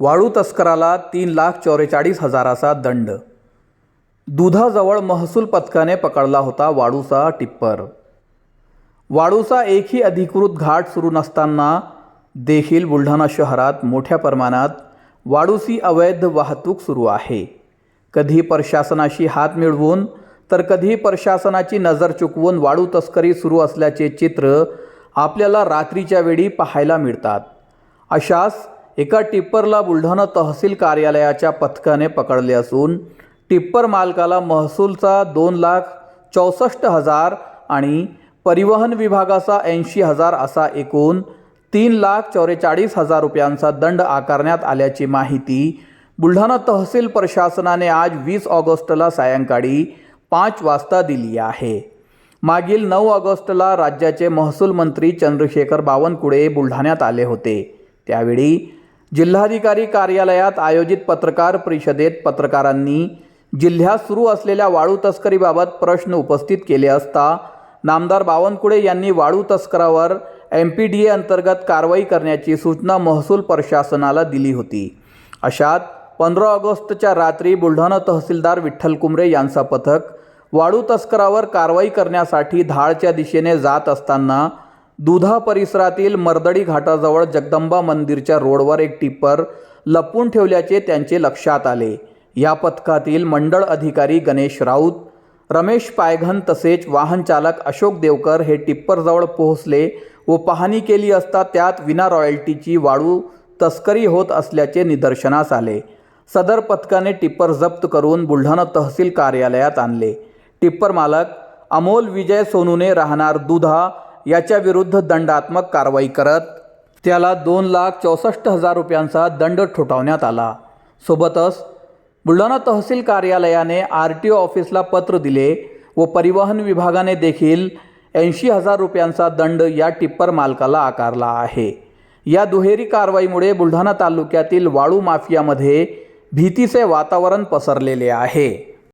वाळू तस्कराला तीन लाख चौवेचाळीस हजाराचा दंड. दुधाजवळ महसूल पथकाने पकडला होता वाळूचा टिप्पर. वाळूचा एकही अधिकृत घाट सुरू नसताना देखील बुलढाणा शहरात मोठ्या प्रमाणात वाळूची अवैध वाहतूक सुरू आहे. कधी प्रशासनाशी हात मिळवून तर कधी प्रशासनाची नजर चुकवून वाळू तस्करी सुरू असल्याचे चित्र आपल्याला रात्रीच्या वेळी पाहायला मिळतात. अशाच एका टिप्परला बुलढाणा तहसील कार्यालयाच्या पथकाने पकडले असून टिप्पर मालकाला महसूलचा दोन लाख चौसष्ट हजार आणि परिवहन विभागाचा ऐंशी हजार असा एकूण तीन लाख चौवेचाळीस हजार रुपयांचा दंड आकारण्यात आल्याची माहिती बुलढाणा तहसील प्रशासनाने आज वीस ऑगस्टला सायंकाळी पाच वाजता दिली आहे. मागील नऊ ऑगस्टला राज्याचे महसूल मंत्री चंद्रशेखर बावनकुळे बुलढाण्यात आले होते. त्यावेळी जिल्हाधिकारी कार्यालयात आयोजित पत्रकार परिषदेत पत्रकारांनी जिल्ह्यात सुरू असलेल्या वाळू तस्करीबाबत प्रश्न उपस्थित केले असता नामदार बावनकुळे यांनी वाळू तस्करावर एम पी डी ए अंतर्गत कारवाई करण्याची सूचना महसूल प्रशासनाला दिली होती. अशात पंधरा ऑगस्टच्या रात्री बुलढाणा तहसीलदार विठ्ठल कुमरे यांचा पथक वाळू तस्करावर कारवाई करण्यासाठी धाळच्या दिशेने जात असताना दुधा परिसरातील मर्दडी घाटाजवळ जगदंबा मंदिरच्या रोडवर एक टिप्पर लपून ठेवल्याचे त्यांचे लक्षात आले. या पथकातील मंडळ अधिकारी गणेश राऊत रमेश पायघन तसेच वाहनचालक अशोक देवकर हे टिप्परजवळ पोहोचले व पाहणी केली असता त्यात विना रॉयल्टीची वाळू तस्करी होत असल्याचे निदर्शनास आले. सदर पथकाने टिप्पर जप्त करून बुलढाणा तहसील कार्यालयात आणले. टिप्पर मालक अमोल विजय सोनूने राहणार दुधा याच्या विरुद्ध दंडात्मक कारवाई करत त्याला दोन लाख चौसष्ट हजार रुपयांचा दंड ठोठावण्यात आला. सोबतच बुलढाणा तहसील कार्यालयाने आर टी ओ ऑफिसला पत्र दिले व परिवहन विभागाने देखील ऐंशी हजार रुपयांचा दंड या टिप्पर मालकाला आकारला आहे. या दुहेरी कारवाईमुळे बुलढाणा तालुक्यातील वाळू माफियामध्ये भीतीचे वातावरण पसरलेले आहे.